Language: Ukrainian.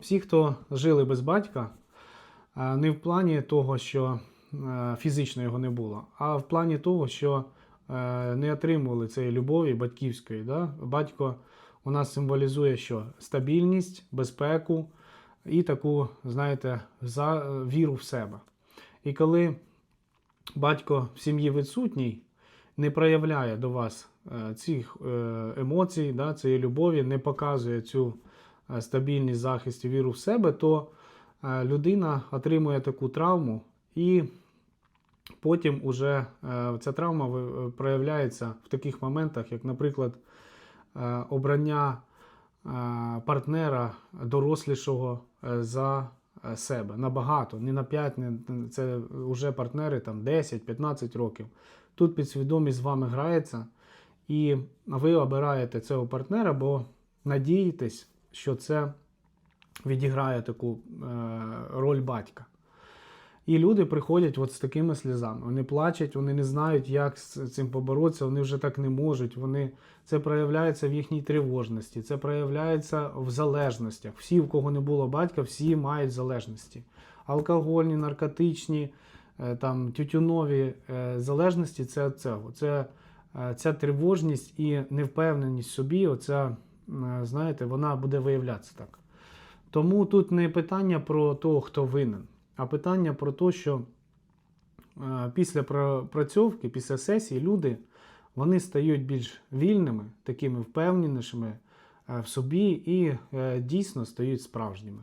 Всі, хто жили без батька, е, не в плані того, що е, фізично його не було, а в плані того, що е, не отримували цієї любові батьківської. Да? Батько у нас символізує що? Стабільність, безпеку і таку, знаєте, за віру в себе. І коли батько в сім'ї відсутній, не проявляє до вас цих емоцій, да, цієї любові, не показує цю стабільність, захист і віру в себе, то е, людина отримує таку травму, і потім уже е, ця травма е, проявляється в таких моментах, як, наприклад, е, обрання е, партнера дорослішого е, за е, себе набагато, не на 5, не, це вже партнери там 10-15 років. Тут підсвідомість з вами грається, і ви обираєте цього партнера, бо надієтесь, що це відіграє таку е, роль батька. І люди приходять от з такими сльозами. Вони плачуть, вони не знають, як з цим поборотися, вони вже так не можуть. Вони... Це проявляється в їхній тривожності, це проявляється в залежностях. Всі, в кого не було батька, всі мають залежності. Алкогольні, наркотичні, е, там, тютюнові е, залежності це цього. Це е, ця тривожність і невпевненість собі, оця, знаєте, вона буде виявлятися так. Тому тут не питання про того, хто винен, а питання про те, що е, після пропрацьовки, після сесії люди вони стають більш вільними, такими впевненішими е, в собі і е, дійсно стають справжніми.